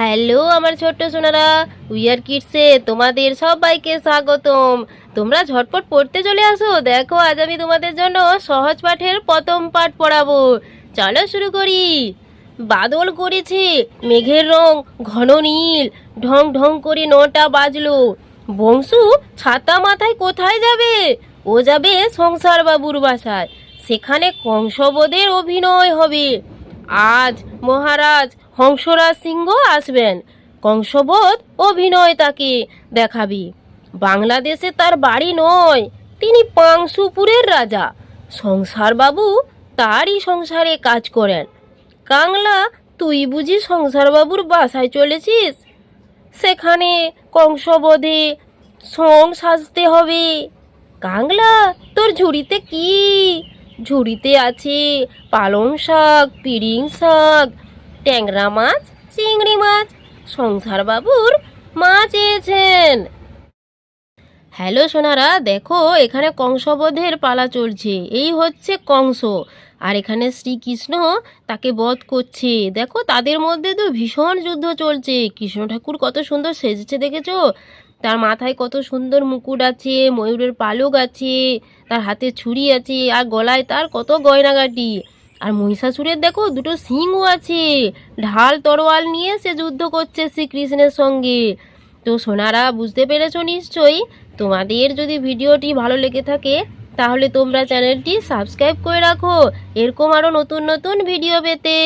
Hello, আমার ছোট্ট Sonara. Wear কিডসে তোমাদের সবাইকে স্বাগতম। তোমরা ঝটপট পড়তে চলে আসো। দেখো, আজ আমি তোমাদের জন্য সহজ পাঠের প্রথম পাঠ পড়াবো। চলো শুরু করি। বাদল করেছে মেঘের রং, ঘন নীল, ঢং ঢং করে নটা বাজলো। বংশু, ছাতা মাথায় কোথায় যাবে? ও যাবে সংসার বাবুর বাসায়। সেখানে কংসবদের অভিনয় হবে। আজ মহারাজ হংসরাজ সিংহ আসবেন। কংসবধ অভিনয় তাকে দেখাবি। বাংলাদেশে তার বাড়ি নয়, তিনি পাংশুপুরের রাজা। সংসারবাবু তারই সংসারে কাজ করেন। কাংলা, তুই বুঝি সংসারবাবুর বাসায় চলেছিস? সেখানে কংসবধে সং সাজতে হবে। কাংলা, তোর ঝুড়িতে কি ঝুড়িতে আছে পালং শাক পিড়িং শাক ট্যাংরা মাছ চিংড়ি মাছ। সংসার বাবুর মা চেয়েছেন। হ্যালো সোনারা, দেখো এখানে কংসবধের পালা চলছে। এই হচ্ছে কংস। আর এখানে শ্রীকৃষ্ণ তাকে বধ করছে। দেখো, তাদের মধ্যে তো ভীষণ যুদ্ধ চলছে। কৃষ্ণ ঠাকুর কত সুন্দর সেজেছে, দেখেছ? তার মাথায় কত সুন্দর মুকুট আছে, ময়ূরের পালক আছে, তার হাতে ছুরি আছে, আর গলায় তার কত গয়নাগাটি। আর মহিষাসুরের, দেখো, দুটো সিংও আছে। ঢাল তরোয়াল নিয়ে সে যুদ্ধ করছে শ্রীকৃষ্ণের সঙ্গে। তো সোনারা, বুঝতে পেরেছ নিশ্চয়ই? তোমাদের যদি ভিডিওটি ভালো লেগে থাকে, তাহলে তোমরা চ্যানেলটি সাবস্ক্রাইব করে রাখো। এরকম আরও নতুন নতুন ভিডিও পেতে।